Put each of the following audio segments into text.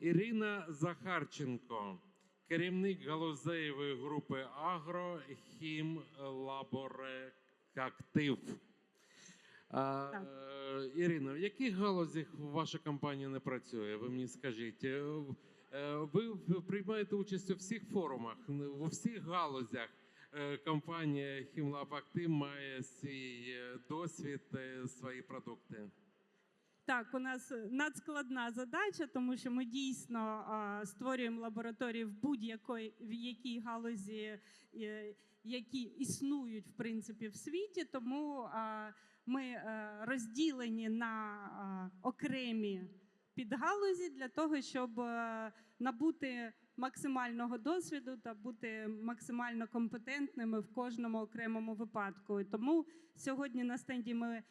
Ірина Захарченко, керівник галузевої групи Агро Хім Лаборекактив. А, е, Ірино, в яких галузях ваша компанія не працює? Ви мені скажіть. Е, е, Ви приймаєте участь у всіх форумах, у всіх галузях. Компанія Хімлаб Актив має свій досвід, свої продукти. Так, у нас надскладна задача, тому що ми дійсно створюємо лабораторії в будь-якій в якій галузі, е, які існують в принципі в світі. Тому ми е, розділені на окремі підгалузі для того, щоб е, набути максимального досвіду та бути максимально компетентними в кожному окремому випадку. Тому сьогодні на стенді ми.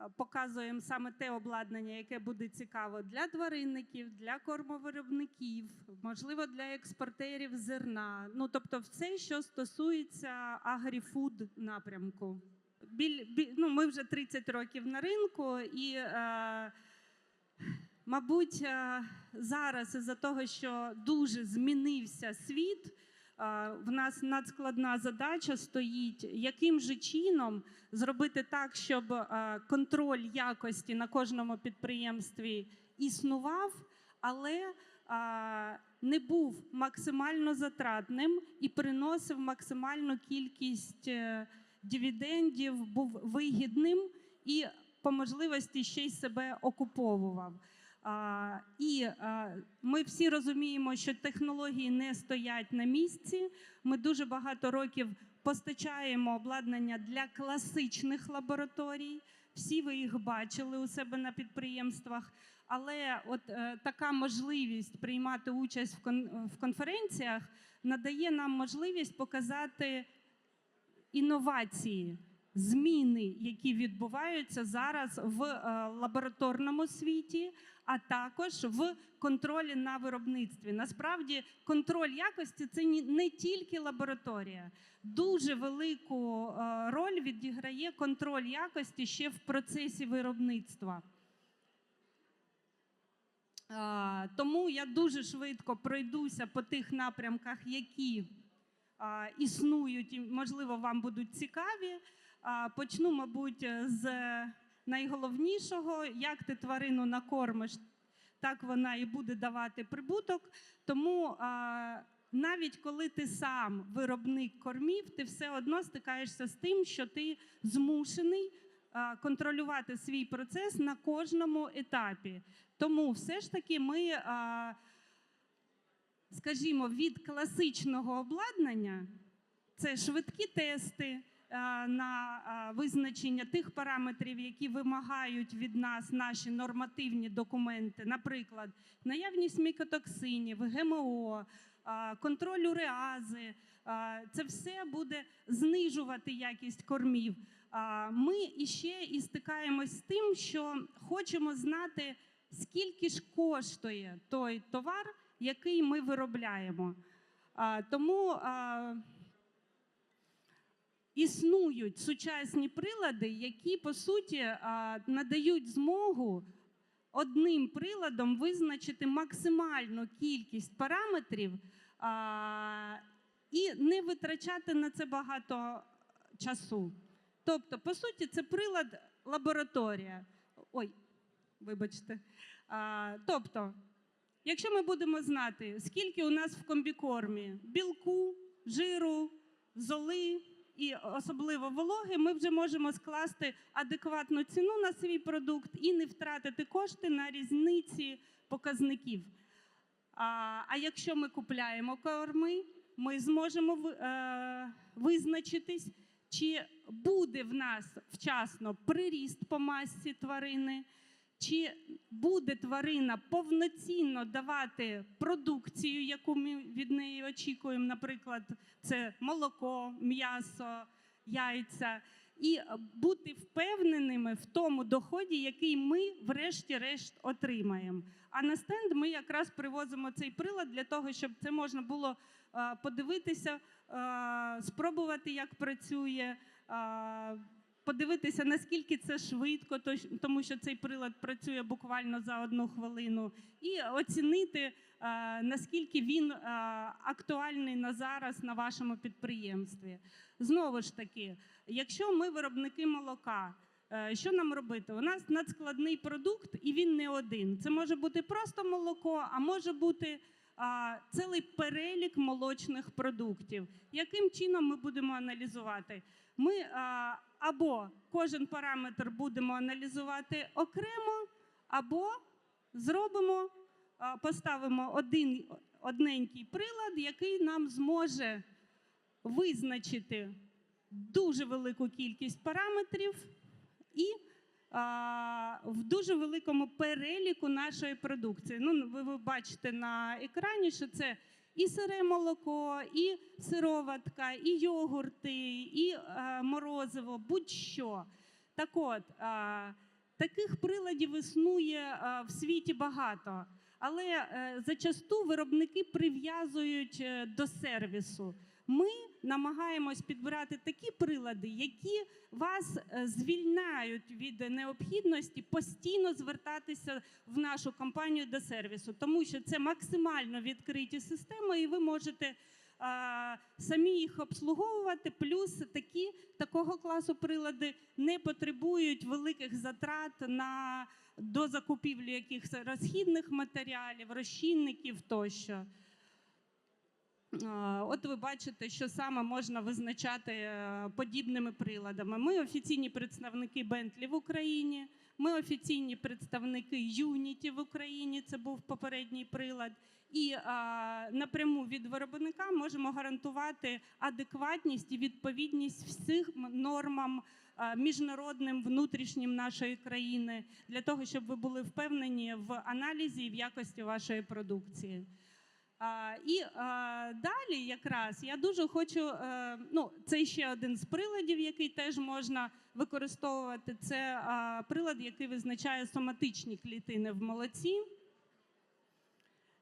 А, Показуємо саме те обладнання, яке буде цікаво для тваринників, для кормовиробників, можливо, для експортерів зерна. Ну тобто, все, що стосується агріфуд напрямку. Ну, ми вже 30 років на ринку, і, е, мабуть, е, зараз із-за того, що дуже змінився світ, е, в нас надскладна задача стоїть, яким же чином зробити так, щоб контроль якості на кожному підприємстві існував, але не був максимально затратним і приносив максимальну кількість е, дивідендів, був вигідним і по можливості ще й себе окуповував. І ми всі розуміємо, що технології не стоять на місці. Ми дуже багато років постачаємо обладнання для класичних лабораторій. Всі ви їх бачили у себе на підприємствах. Але от е, така можливість приймати участь в конференціях надає нам можливість показати інновації, зміни, які відбуваються зараз в е, лабораторному світі, а також в контролі на виробництві. Насправді, контроль якості це не тільки лабораторія. Дуже велику е, роль відіграє контроль якості ще в процесі виробництва. Тому я дуже швидко пройдуся по тих напрямках, які існують і, можливо, вам будуть цікаві. Почну, мабуть, з найголовнішого: як ти тварину накормиш, так вона і буде давати прибуток. Тому навіть коли ти сам виробник кормів, ти все одно стикаєшся з тим, що ти змушений контролювати свій процес на кожному етапі. Тому все ж таки ми. скажімо, від класичного обладнання це швидкі тести на е, визначення тих параметрів, які вимагають від нас наші нормативні документи, наприклад, наявність мікотоксинів, ГМО, е, контроль уреази. Е, Це все буде знижувати якість кормів. Е, Ми іще і стикаємось з тим, що хочемо знати, скільки ж коштує той товар, який ми виробляємо. Тому існують сучасні прилади, які по суті надають змогу одним приладом визначити максимальну кількість параметрів і не витрачати на це багато часу. Тобто, по суті, це прилад лабораторія. Ой, вибачте. Тобто, Якщо ми будемо знати, скільки у нас в комбікормі білку, жиру, золи і особливо вологи, ми вже можемо скласти адекватну ціну на свій продукт і не втратити кошти на різниці показників. А, а якщо ми купляємо корми, ми зможемо е, визначитись, чи буде в нас вчасно приріст по масі тварини, чи буде тварина повноцінно давати продукцію, яку ми від неї очікуємо, наприклад, це молоко, м'ясо, яйця, і бути впевненими в тому доході, який ми, врешті-решт, отримаємо. А на стенд ми якраз привозимо цей прилад для того, щоб це можна було е, подивитися, е, спробувати, як працює. Подивитися, наскільки це швидко, то- тому що цей прилад працює буквально за одну хвилину, і оцінити, е, наскільки він е, актуальний на зараз на вашому підприємстві. Знову ж таки, якщо ми виробники молока, е, що нам робити? У нас надскладний продукт, і він не один. Це може бути просто молоко, а може бути цілий перелік молочних продуктів. Яким чином ми будемо аналізувати? Ми або кожен параметр будемо аналізувати окремо, або зробимо, поставимо один одненький прилад, який нам зможе визначити дуже велику кількість параметрів і в дуже великому переліку нашої продукції. Ну, ви, ви бачите на екрані, що це і сире молоко, і сироватка, і йогурти, і е, морозиво, будь-що. Так от, таких приладів існує е, в світі багато, але е, зачасту виробники прив'язують до сервісу. Ми намагаємось підбирати такі прилади, які вас е, звільняють від необхідності постійно звертатися в нашу компанію до сервісу, тому що це максимально відкриті системи, і ви можете а, самі їх обслуговувати. Плюс такі такого класу прилади не потребують великих затрат на до закупівлі якихось розхідних матеріалів, розчинників тощо. А, От ви бачите, що саме можна визначати е, подібними приладами. Ми офіційні представники Bentley в Україні. Ми офіційні представники Unity в Україні. Це був попередній прилад. І а, напряму від виробника можемо гарантувати адекватність і відповідність всіх нормам міжнародним внутрішнім нашої країни для того, щоб ви були впевнені в аналізі і в якості вашої продукції. І далі, якраз я дуже хочу. е, ну, це ще один з приладів, який теж можна використовувати. Це прилад, який визначає соматичні клітини в молоці.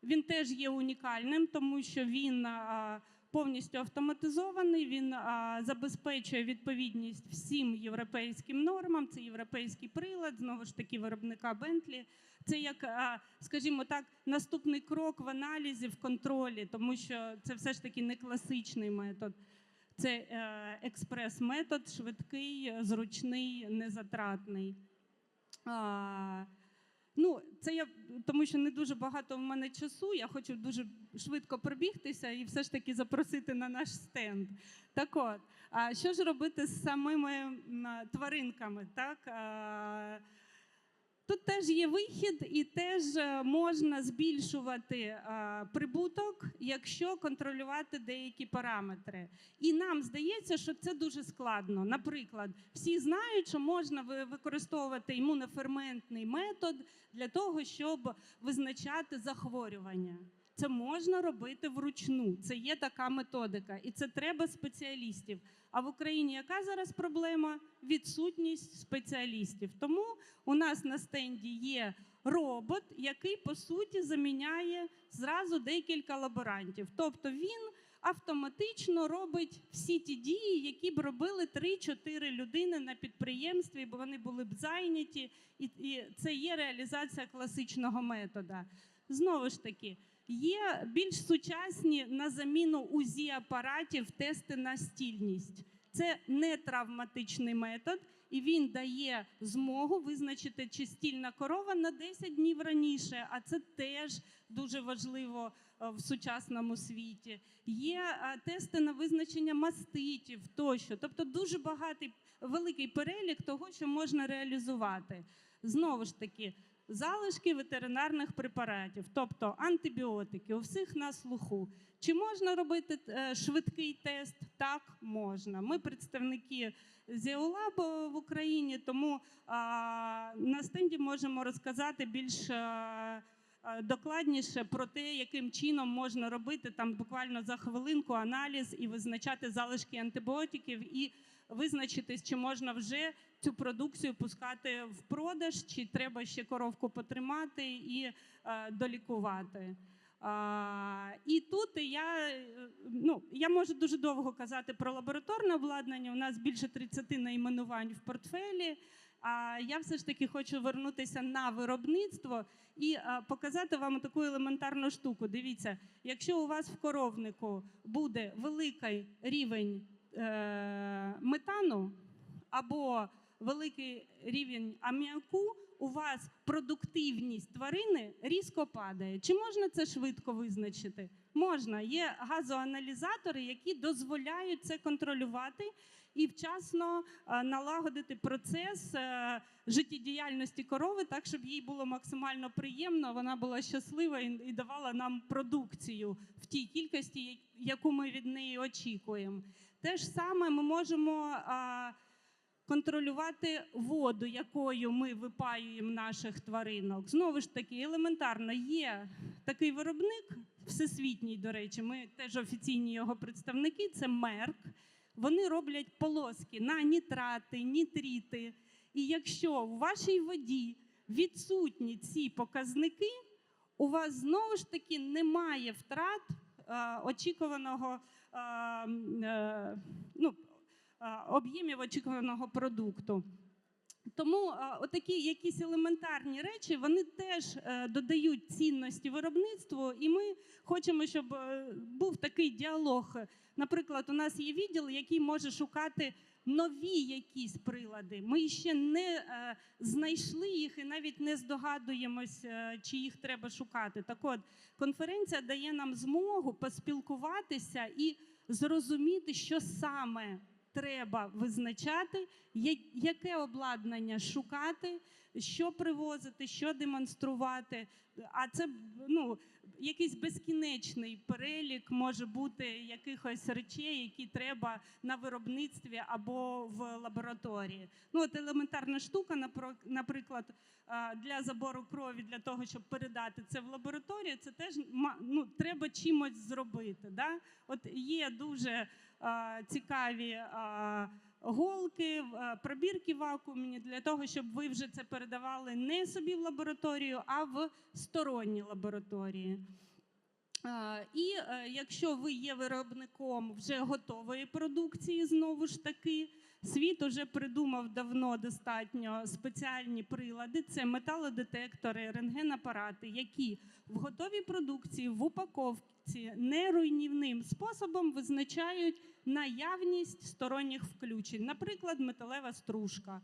Він теж є унікальним, тому що він повністю автоматизований. Він забезпечує відповідність всім європейським нормам. Це європейський прилад, знову ж таки, виробника Bentley. Це як, скажімо так, наступний крок в аналізі, в контролі, тому що це все ж таки не класичний метод. Це е, експрес-метод, швидкий, зручний, незатратний. Ну, це я тому, що не дуже багато в мене часу. Я хочу дуже швидко пробігтися і все ж таки запросити на наш стенд. Так от, а що ж робити з самими тваринками? Так? Тут теж є вихід, і теж е, можна збільшувати е, прибуток, якщо контролювати деякі параметри. І нам здається, що це дуже складно. Наприклад, всі знають, що можна ви- використовувати імуноферментний метод для того, щоб визначати захворювання. Це можна робити вручну. Це є така методика, і це треба спеціалістів. А в Україні яка зараз проблема? Відсутність спеціалістів. Тому у нас на стенді є робот, який по суті заміняє зразу декілька лаборантів. Тобто він автоматично робить всі ті дії, які б робили 3-4 людини на підприємстві, бо вони були б зайняті, і, це є реалізація класичного метода. Знову ж таки, є більш сучасні на заміну УЗІ апаратів тести на стільність. Це не травматичний метод, і він дає змогу визначити, чи стільна корова на 10 днів раніше, а це теж дуже важливо е, в сучасному світі. Є е, тести на визначення маститів тощо. Тобто дуже багатий великий перелік того, що можна реалізувати. Знову ж таки, залишки ветеринарних препаратів, тобто антибіотики, у всіх на слуху. Чи можна робити е, швидкий тест? Так, можна. Ми представники Зеолаб в Україні, тому на стенді можемо розказати більш. а, а, Докладніше про те, яким чином можна робити там буквально за хвилинку аналіз і визначати залишки антибіотиків, і визначитись, чи можна вже цю продукцію пускати в продаж, чи треба ще коровку потримати і е, долікувати. А, і тут я, е, ну, я можу дуже довго казати про лабораторне обладнання. У нас більше 30 найменувань в портфелі. А я все ж таки хочу вернутися на виробництво і а, показати вам таку елементарну штуку. Дивіться, якщо у вас в коровнику буде великий рівень е, метану або великий рівень аміаку, у вас продуктивність тварини різко падає. Чи можна це швидко визначити? Можна. Є газоаналізатори, які дозволяють це контролювати і вчасно е, налагодити процес е, життєдіяльності корови, так щоб їй було максимально приємно, вона була щаслива і, давала нам продукцію в тій кількості, яку ми від неї очікуємо. Те ж саме ми можемо. Контролювати воду, якою ми випаюємо наших тваринок. Знову ж таки, елементарно є такий виробник, всесвітній, до речі, ми теж офіційні його представники, це Мерк. Вони роблять полоски на нітрати, нітріти. І якщо в вашій воді відсутні ці показники, у вас знову ж таки немає втрат е, очікуваного е, е, ну, об'ємів очікуваного продукту. Тому е, отакі якісь елементарні речі вони теж е, додають цінності виробництву, і ми хочемо, щоб е, був такий діалог. Наприклад, у нас є відділ, який може шукати нові якісь прилади. Ми ще не е, знайшли їх і навіть не здогадуємось, е, чи їх треба шукати. Так от конференція дає нам змогу поспілкуватися і зрозуміти, що саме треба визначати, яке обладнання шукати, що привозити, що демонструвати. А це ну, якийсь безкінечний перелік може бути якихось речей, які треба на виробництві або в лабораторії. Ну, от елементарна штука, наприклад, для забору крові, для того, щоб передати це в лабораторію, це теж ну, треба чимось зробити. Да? От є дуже цікаві голки, в- пробірки вакуумні для того, щоб ви вже це передавали не собі в лабораторію, а в сторонні лабораторії. А, І е, якщо ви є виробником вже готової продукції, знову ж таки, світ уже придумав давно достатньо спеціальні прилади. Це металодетектори, рентгенапарати, які в готовій продукції в упаковці неруйнівним способом визначають наявність сторонніх включень, наприклад, металева стружка.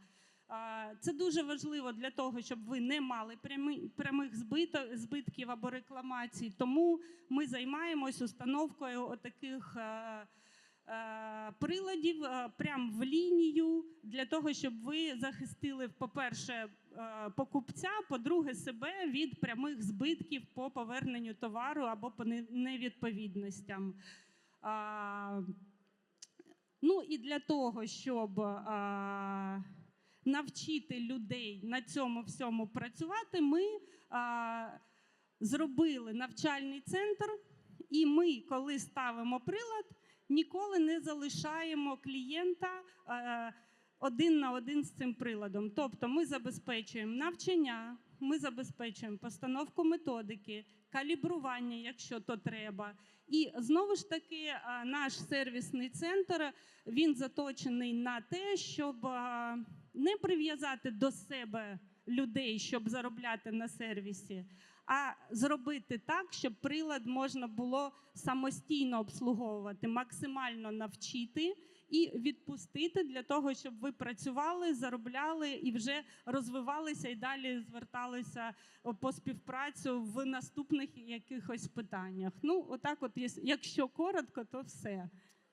Це дуже важливо для того, щоб ви не мали прямих збитків або рекламацій. Тому ми займаємось установкою отаких е, е, приладів е, прямо в лінію для того, щоб ви захистили, по-перше, покупця, по-друге, себе від прямих збитків по поверненню товару або по невідповідностям. Ну і для того, щоб навчити людей на цьому всьому працювати, ми а, зробили навчальний центр, і ми, коли ставимо прилад, ніколи не залишаємо клієнта а, один на один з цим приладом. Тобто ми забезпечуємо навчання, ми забезпечуємо постановку методики, калібрування, якщо то треба. І знову ж таки, наш сервісний центр він заточений на те, щоб не прив'язати до себе людей, щоб заробляти на сервісі, а зробити так, щоб прилад можна було самостійно обслуговувати, максимально навчити і відпустити для того, щоб ви працювали, заробляли і вже розвивалися і далі зверталися по співпрацю в наступних якихось питаннях. Ну, отак, от, якщо коротко, то все.